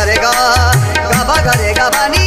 గరే గబ గరే గబని